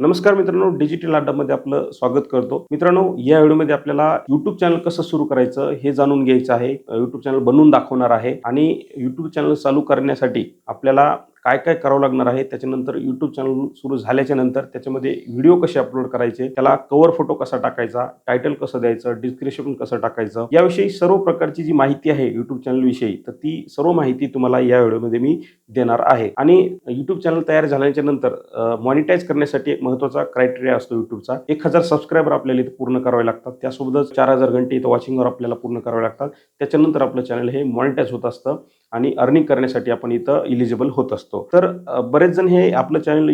नमस्कार मित्रांनो डिजिटल अड्डामध्ये आपलं स्वागत करतो. मित्रांनो या व्हिडिओमध्ये आपल्याला युट्यूब चॅनल कसं सुरू करायचं हे जाणून घ्यायचं आहे. युट्यूब चॅनल बनवून दाखवणार आहे. आणि युट्यूब चॅनल चालू करण्यासाठी आपल्याला काय काय करावं लागणार आहे त्याच्यानंतर युट्यूब चॅनल सुरू झाल्याच्यानंतर त्याच्यामध्ये व्हिडिओ कसे अपलोड करायचे त्याला कव्हर फोटो कसा टाकायचा टायटल कसं द्यायचं डिस्क्रिप्शन कसं टाकायचं याविषयी सर्व प्रकारची जी माहिती आहे युट्यूब चॅनलविषयी तर ती सर्व माहिती तुम्हाला या व्हिडिओमध्ये मी देणार आहे. आणि युट्यूब चॅनल तयार झाल्याच्यानंतर मॉनिटाईज करण्यासाठी एक महत्त्वाचा क्रायटेरिया असतो युट्यूबचा एक हजार सबस्क्रायबर आपल्याला इथे पूर्ण करावे लागतात. त्यासोबतच चार हजार घंटे इथं वॉचिंगवर आपल्याला पूर्ण करावे लागतात. त्याच्यानंतर आपलं चॅनल हे मॉनिटाईज होत असतं आणि अर्निंग करण्यासाठी आपण इथं इलिजिबल होत असतो. तर बरेच जण हे आपलं चॅनल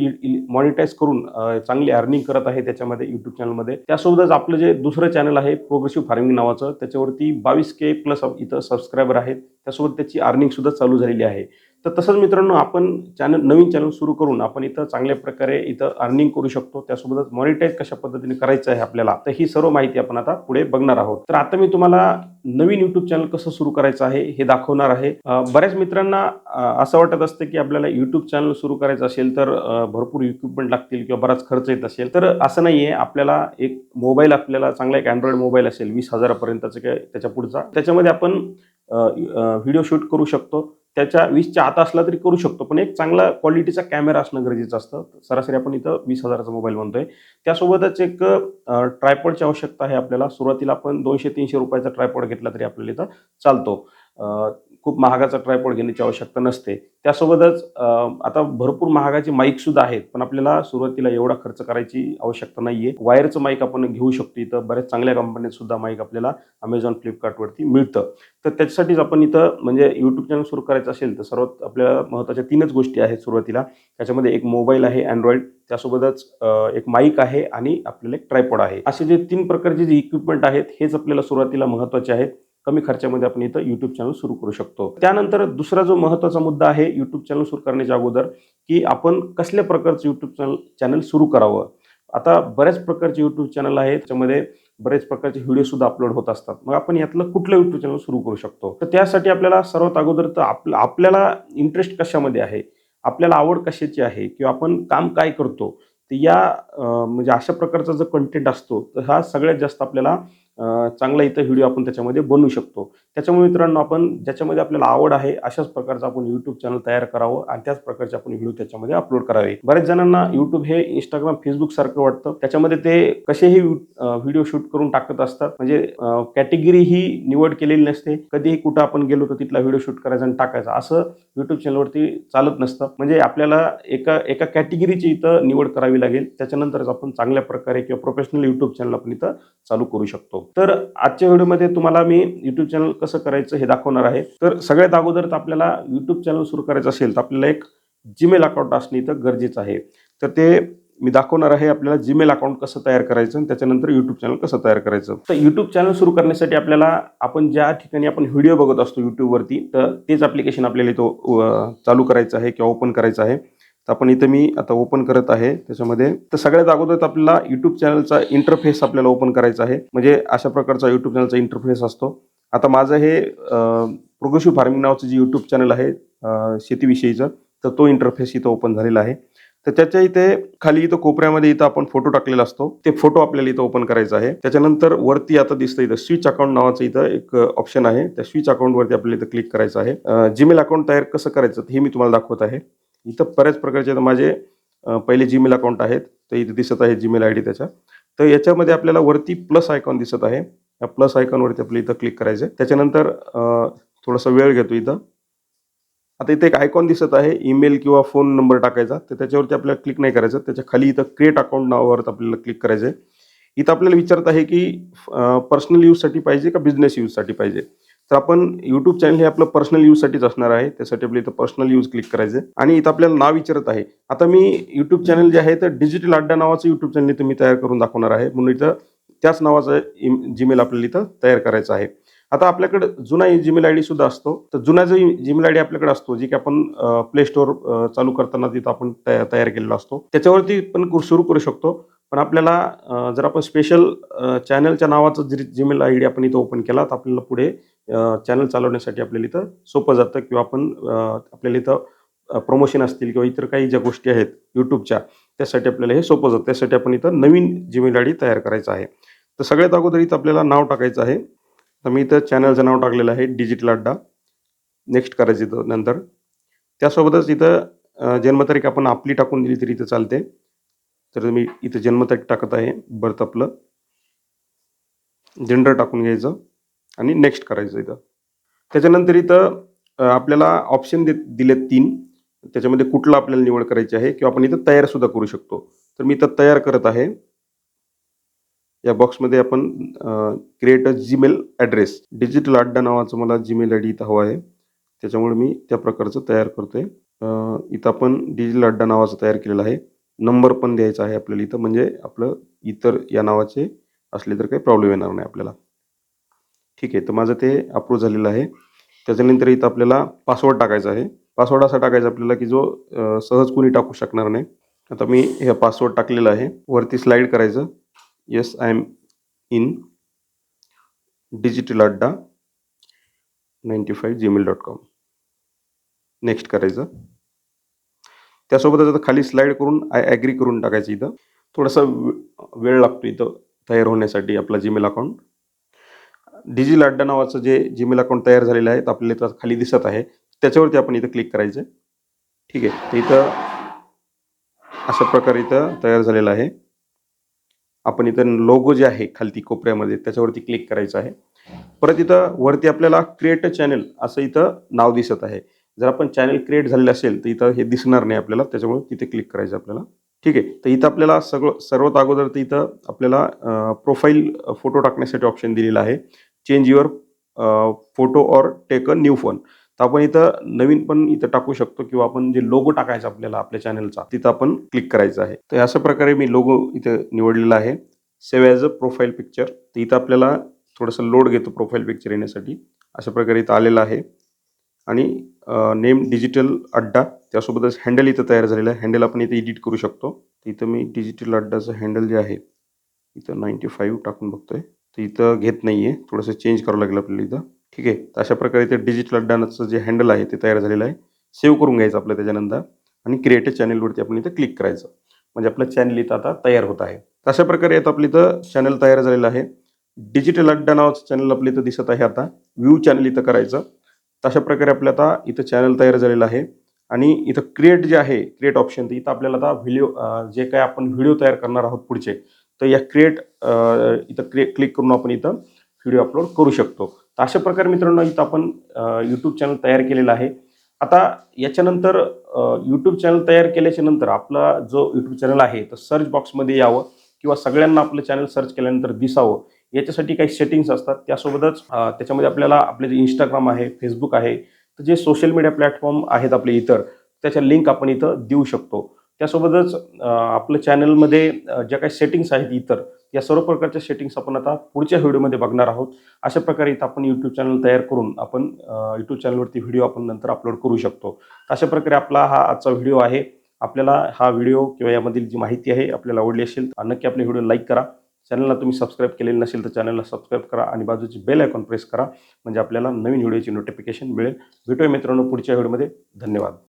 मॉनिटाईज करून चांगली अर्निंग करत आहे त्याच्यामध्ये युट्यूब चॅनलमध्ये त्यासोबतच आपलं जे दुसरं चॅनल आहे प्रोग्रेसिव्ह फार्मिंग नावाचं त्याच्यावरती बावीस के प्लस इथं सबस्क्रायबर आहेत. त्यासोबत त्याची अर्निंग सुद्धा चालू झालेली आहे. तर तसंच मित्रांनो आपण चॅनल नवीन चॅनल सुरू करून आपण इथं चांगल्या प्रकारे इथं अर्निंग करू शकतो. त्यासोबतच मॉनिटाईज कशा पद्धतीने करायचं आहे आपल्याला तर ही सर्व माहिती आपण आता पुढे बघणार आहोत. तर आता मी तुम्हाला नवीन युट्यूब चॅनल कसं सुरू करायचं आहे हे दाखवणार आहे. बऱ्याच मित्रांना असं वाटत असतं की आपल्याला युट्यूब चॅनल सुरू करायचं असेल तर भरपूर इक्विपमेंट लागतील किंवा बराच खर्च येत असेल. तर असं नाही आहे आपल्याला एक मोबाईल आपल्याला चांगला एक अँड्रॉइड मोबाईल असेल वीस हजारापर्यंतचा किंवा त्याच्या पुढचा. त्याच्यामध्ये आपण व्हिडिओ शूट करू शकतो. त्याच्या वीसच्या आत असला तरी करू शकतो. पण एक चांगला क्वालिटीचा कॅमेरा असणं गरजेचं असतं. सरासरी आपण इथं वीस हजाराचा मोबाईल म्हणतोय त्यासोबतच एक ट्रायपॉडची आवश्यकता आहे आपल्याला. सुरुवातीला आपण दोनशे तीनशे रुपयाचा ट्रायपॉड घेतला तरी आपल्याला इथं चालतो. खूप महागाचा ट्रायपॉड घेण्याची आवश्यकता नसते. त्यासोबतच आता भरपूर महागाचे माईक सुद्धा आहेत पण आपल्याला सुरुवातीला एवढा खर्च करायची आवश्यकता नाहीये. वायरचं माईक आपण घेऊ शकतो इथं. बऱ्याच चांगल्या कंपन्यात सुद्धा माईक आपल्याला अमेझॉन फ्लिपकार्टवरती मिळतं. तर त्याच्यासाठीच आपण इथं म्हणजे यूट्यूब चॅनल सुरू करायचं असेल तर सर्वात आपल्याला महत्त्वाच्या तीनच गोष्टी आहेत सुरुवातीला. त्याच्यामध्ये एक मोबाईल आहे अँड्रॉइड त्यासोबतच एक माईक आहे आणि आपल्याला एक ट्रायपॉड आहे. असे जे तीन प्रकारचे जे इक्विपमेंट आहेत हेच आपल्याला सुरुवातीला महत्त्वाचे आहेत. कमी खर्चामध्ये आपण इथं यूट्यूब चॅनल सुरू करू शकतो. त्यानंतर दुसरा जो महत्त्वाचा मुद्दा आहे यूट्यूब चॅनल सुरू करण्याच्या अगोदर की आपण कसल्या प्रकारचं यूट्यूब चॅनल चॅनल सुरू करावं? आता बऱ्याच प्रकारचे यूट्यूब चॅनल आहेत त्याच्यामध्ये बरेच प्रकारचे व्हिडिओ सुद्धा अपलोड होत असतात. मग आपण यातलं कुठलं यूट्यूब चॅनल सुरू करू शकतो? तर त्यासाठी आपल्याला सर्वात अगोदर तर आपलं आपल्याला इंटरेस्ट कशामध्ये आहे? आपल्याला आवड कशाची आहे? किंवा आपण काम काय करतो? तर या म्हणजे अशा प्रकारचा जो कंटेंट असतो तर हा सगळ्यात जास्त आपल्याला चांगला इथं व्हिडिओ आपण त्याच्यामध्ये बनवू शकतो. त्याच्यामुळे मित्रांनो आपण ज्याच्यामध्ये आपल्याला आवड आहे अशाच प्रकारचं आपण यूट्यूब चॅनल तयार करावं आणि त्याच प्रकारचे आपण व्हिडिओ त्याच्यामध्ये अपलोड करावे. बऱ्याच जणांना युट्यूब हे इंस्टाग्राम फेसबुक सारखं वाटतं. त्याच्यामध्ये ते कसेही व्हिडिओ शूट करून टाकत असतात. म्हणजे कॅटेगरी ही निवड केलेली नसते. कधीही कुठं आपण गेलो तर तिथला व्हिडिओ शूट करायचा आणि टाकायचा. असं युट्यूब चॅनलवरती चालत नसतं. म्हणजे आपल्याला एका एका कॅटेगरीची इथं निवड करावी लागेल. त्याच्यानंतरच आपण चांगल्या प्रकारे किंवा प्रोफेशनल युट्यूब चॅनल आपण इथं चालू करू शकतो. तर आजच्या व्हिडिओमध्ये तुम्हाला मी युट्यूब चॅनल कसं करायचं हे दाखवणार आहे. तर सगळ्यात अगोदर तर आपल्याला युट्यूब चॅनल सुरू करायचं असेल तर आपल्याला एक जीमेल अकाउंट असणे इथं गरजेचं आहे. तर ते मी दाखवणार आहे आपल्याला जीमेल अकाउंट कसं तयार करायचं आणि त्याच्यानंतर युट्यूब चॅनल कसं तयार करायचं. तर युट्यूब चॅनल सुरू करण्यासाठी आपल्याला आपण ज्या ठिकाणी आपण व्हिडिओ बघत असतो युट्यूबवरती तर तेच ॲप्लिकेशन आपल्याला इथं चालू करायचं आहे किंवा ओपन करायचं आहे. तर आपण इथं मी आता ओपन करत आहे. त्याच्यामध्ये तर सगळ्यात अगोदर तर आपल्याला युट्यूब चॅनलचा इंटरफेस आपल्याला ओपन करायचा आहे. म्हणजे अशा प्रकारचा युट्यूब चॅनलचा इंटरफेस असतो. आता माझं हे प्रोग्रेसिव्ह फार्मिंग नावाचं जे युट्यूब चॅनल आहे शेतीविषयीचं तर तो इंटरफेस इथं ओपन झालेला आहे. तर त्याच्या इथे खाली इथं कोपऱ्यामध्ये इथं आपण फोटो टाकलेला असतो. ते फोटो आपल्याला इथं ओपन करायचा आहे. त्याच्यानंतर वरती आता दिसतं इथं स्विच अकाउंट नावाचं इथं एक ऑप्शन आहे. त्या स्विच अकाउंटवरती आपल्याला इथं क्लिक करायचं आहे. जीमेल अकाउंट तयार कसं करायचं हे मी तुम्हाला दाखवत आहे. इथं बऱ्याच प्रकारचे आता माझे पहिले जीमेल अकाउंट आहेत तर इथे दिसत आहे जीमेल आय डी त्याचा तर याच्यामध्ये आपल्याला वरती प्लस आयकॉन दिसत आहे. या प्लस आयकॉनवरती आपल्याला इथं क्लिक करायचं आहे त्याच्यानंतर थोडासा वेळ घेतो इथं. आता इथे एक आयकॉन दिसत आहे ईमेल किंवा फोन नंबर टाकायचा. तर त्याच्यावरती आपल्याला क्लिक नाही करायचं. त्याच्याखाली इथं क्रिएट अकाउंट नावावर आपल्याला क्लिक करायचं आहे इथं आपल्याला विचारत आहे की पर्सनल यूजसाठी पाहिजे का बिझनेस यूजसाठी पाहिजे? तर आपण युट्यूब चॅनल हे आपलं पर्सनल यूजसाठीच असणार आहे. त्यासाठी आपल्या इथं पर्सनल यूज क्लिक करायचं आहे. आणि इथं आपल्याला नाव विचारत आहे. आता मी युट्यूब चॅनल जे आहे तर डिजिटल अड्डा नावाचं युट्यूब चॅनल इथं मी तयार करून दाखवणार आहे. म्हणून इथं त्याच नावाचं जीमेल आपल्याला इथं तयार करायचं आहे. आता आपल्याकडे जुना जीमेल आय डी सुद्धा असतो. तर जुना जो जीमेल आय डी आपल्याकडे असतो जे की आपण प्ले स्टोअर चालू करताना तिथं आपण तयार केलेला असतो. त्याच्यावरती पण सुरू करू शकतो. पण आपल्याला जर आपण स्पेशल चॅनलच्या नावाचं जरी जीमेल आय डी आपण इथं ओपन केला तर आपल्याला पुढे चॅनल चालवण्यासाठी आपल्याला इथं सोपं जातं किंवा आपण आपल्याला इथं प्रमोशन असतील किंवा इतर काही ज्या गोष्टी आहेत यूट्यूबच्या त्यासाठी आपल्याला हे सोपं जातं. त्यासाठी आपण इथं नवीन जीमेल आय डी तयार करायचं आहे. तर सगळ्यात अगोदर इथं आपल्याला नाव टाकायचं आहे. तर मी इथं चॅनलचं नाव टाकलेलं आहे डिजिटल अड्डा नेक्स्ट करायचं इथं नंतर. त्यासोबतच इथं जन्मतारीख आपण आपली टाकून दिली तरी इथं चालते. तर मी इथं जन्मतारीख टाकत आहे बर्थ आपलं. जेंडर टाकून घ्यायचं. आणि नेक्स्ट करायचं इथं. त्याच्यानंतर इथं आपल्याला ऑप्शन दे दिलेत तीन. त्याच्यामध्ये कुठलं आपल्याला निवड करायची आहे किंवा आपण इथं तयार सुद्धा करू शकतो. तर मी इथं तयार करत आहे. या बॉक्समध्ये आपण create a Gmail address digital Adda नावाचं मला जीमेल आय डी इथं हवं आहे. त्याच्यामुळे मी त्या प्रकारचं तयार करतो आहे इथं आपण डिजिटल अड्डा नावाचं तयार केलेलं आहे. नंबर पण द्यायचा आहे आपल्याला इथं. म्हणजे आपलं इतर या नावाचे असले तर काही प्रॉब्लेम येणार नाही आपल्याला. ठीक आहे तर माझं ते अप्रूव्ह झालेलं आहे. त्याच्यानंतर इथं आपल्याला पासवर्ड टाकायचा आहे. पासवर्ड असा टाकायचा आपल्याला की जो सहज कोणी टाकू शकणार नाही. आता मी हे पासवर्ड टाकलेला आहे. वरती स्लाईड करायचं. Yes I am in digital Adda ninety five Gmail dot com next करायचं. त्यासोबतच आता खाली स्लाईड करून आय ॲग्री करून टाकायचं इथं. थोडासा वे- वेळ लागतो इथं तयार होण्यासाठी आपला जीमेल अकाउंट डिजी अड्डा नावाचं जे जीमेल अकाउंट तयार झालेलं आहे आपल्याला इथं खाली दिसत आहे. त्याच्यावरती आपण इथं क्लिक करायचं आहे. ठीक आहे. तर इथं अशा प्रकारे इथं तयार झालेलं आहे. आपण इथं लोगो जे आहे खालती कोपऱ्यामध्ये त्याच्यावरती क्लिक करायचं आहे. परत इथं वरती आपल्याला क्रिएट अ चॅनल असं इथं नाव दिसत आहे. जर आपण चॅनल क्रिएट झालेलं असेल तर इथं हे दिसणार नाही आपल्याला. त्याच्यामुळे तिथे क्लिक करायचं आपल्याला. ठीक आहे. तर इथं आपल्याला सगळं सर्वात अगोदर तर इथं आपल्याला प्रोफाईल फोटो टाकण्यासाठी ऑप्शन दिलेला आहे. Change your photo or take a new phone तर आपण इथं नवीन पण इथं टाकू शकतो किंवा आपण जे लोगो टाकायचा आपल्याला आपल्या चॅनलचा तिथं आपण क्लिक करायचं आहे. तर अशा प्रकारे मी लोगो इथं निवडलेला आहे. Save as a profile picture तर इथं आपल्याला थोडंसं लोड घेतो प्रोफाईल पिक्चर येण्यासाठी. अशा प्रकारे इथं आलेलं आहे. आणि नेम डिजिटल अड्डा. त्यासोबतच हँडल इथं तयार झालेलं आहे. हँडल आपण इथं एडिट करू शकतो. तर इथं मी डिजिटल अड्डाचं हँडल जे आहे इथं नाईंटी फाईव्ह टाकून बघतोय. तर इथं घेत नाही आहे थोडंसं चेंज करावं लागेल आपल्याला इथं. ठीक आहे? तर अशा प्रकारे इथं डिजिटल अड्डानाचं जे हँडल आहे ते तयार झालेलं आहे. सेव्ह करून घ्यायचं आपलं त्याच्यानंतर. आणि क्रिएट चॅनलवरती आपण इथं क्लिक करायचं. म्हणजे आपलं चॅनल इथं आता तयार होत आहे. तर अशा प्रकारे आता आपलं इथं चॅनल तयार झालेलं आहे. डिजिटल अड्डा नावाचं चॅनल आपलं इथं दिसत आहे आता. व्ह्यू चॅनल इथं करायचं. तशा प्रकारे आपलं आता इथं चॅनल तयार झालेलं आहे. आणि इथं क्रिएट जे आहे क्रिएट ऑप्शन तर इथं आपल्याला आता व्हिडिओ जे काय आपण व्हिडिओ तयार करणार आहोत पुढचे तर या क्रिएट इथं क्रिए क्लिक करून आपण इथं व्हिडिओ अपलोड करू शकतो. तर अशा प्रकारे मित्रांनो इथं आपण यूट्यूब चॅनल तयार केलेलं आहे. आता याच्यानंतर यूट्यूब चॅनल तयार केल्याच्यानंतर आपला जो यूट्यूब चॅनल आहे तर सर्च बॉक्समध्ये यावं किंवा सगळ्यांना आपलं चॅनल सर्च केल्यानंतर दिसावं. याच्यासाठी काही सेटिंग्स असतात. त्यासोबतच त्याच्यामध्ये आपल्याला आपले जे इंस्टाग्राम आहे फेसबुक आहे तर जे सोशल मीडिया प्लॅटफॉर्म आहेत आपले इतर त्याच्या लिंक आपण इथं देऊ शकतो. त्यासोबतच आपलं चॅनलमध्ये ज्या काही सेटिंग्स आहेत इतर या सर्व प्रकारच्या सेटिंग्स आपण आता पुढच्या व्हिडिओमध्ये बघणार आहोत. अशा प्रकारे इथं आपण यूट्यूब चॅनल तयार करून आपण यूट्यूब चॅनलवरती व्हिडिओ आपण नंतर अपलोड करू शकतो. अशा प्रकारे आपला हा आजचा व्हिडिओ आहे. आपल्याला हा व्हिडिओ किंवा यामधील जी माहिती आहे आपल्याला आवडली असेल तर नक्की आपले व्हिडिओ लाईक करा. चॅनलला तुम्ही सबस्क्राईब केलेलं नसेल तर चॅनलला सबस्क्राईब करा आणि बाजूची बेल आयकॉन प्रेस करा. म्हणजे आपल्याला नवीन व्हिडिओची नोटिफिकेशन मिळेल. भेटूया मित्रांनो पुढच्या व्हिडिओमध्ये. धन्यवाद.